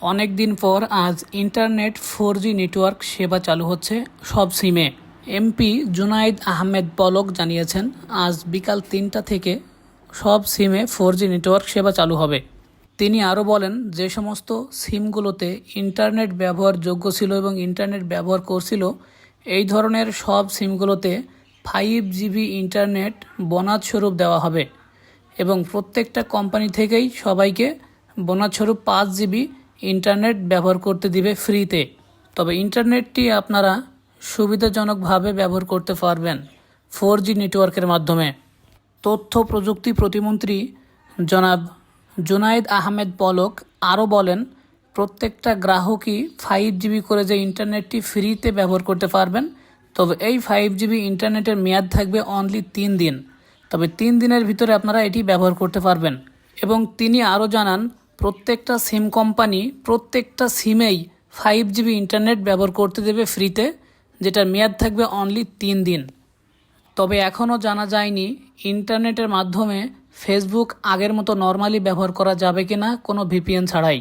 অনেক দিন পর আজ ইন্টারনেট ফোর জি নেটওয়ার্ক সেবা চালু হচ্ছে সব সিমে। এমপি জুনাইদ আহমেদ পলক জানিয়েছেন, আজ বিকাল তিনটা থেকে সব সিমে ফোর জি নেটওয়ার্ক সেবা চালু হবে। তিনি আরও বলেন, যে সমস্ত সিমগুলোতে ইন্টারনেট ব্যবহার যোগ্য ছিল এবং ইন্টারনেট ব্যবহার করছিল, এই ধরনের সব সিমগুলোতে ফাইভ জিবি ইন্টারনেট বোনাস স্বরূপ দেওয়া হবে এবং প্রত্যেকটা কোম্পানি থেকেই সবাইকে বোনাস স্বরূপ পাঁচ জিবি ইন্টারনেট ব্যবহার করতে দিবে ফ্রিতে। তবে ইন্টারনেটটি আপনারা সুবিধাজনকভাবে ব্যবহার করতে পারবেন ফোর জি নেটওয়ার্কের মাধ্যমে। তথ্য প্রযুক্তি প্রতিমন্ত্রী জনাব জুনাইদ আহমেদ পলক আরও বলেন, প্রত্যেকটা গ্রাহকই ফাইভ জিবি করে যে ইন্টারনেটটি ফ্রিতে ব্যবহার করতে পারবেন, তবে এই ফাইভ জিবি ইন্টারনেটের মেয়াদ থাকবে অনলি তিন দিন। তবে তিন দিনের ভিতরে আপনারা এটি ব্যবহার করতে পারবেন। এবং তিনি আরও জানান প্রত্যেকটা সিম কোম্পানি প্রত্যেকটা সিমেই ফাইভ জিবি ইন্টারনেট ব্যবহার করতে দেবে ফ্রিতে যেটার মেয়াদ থাকবে অনলি তিন দিন। তবে এখনও জানা যায়নি ইন্টারনেটের মাধ্যমে ফেসবুক আগের মতো নর্মালি ব্যবহার করা যাবে কি না কোনো ভিপিএন ছাড়াই।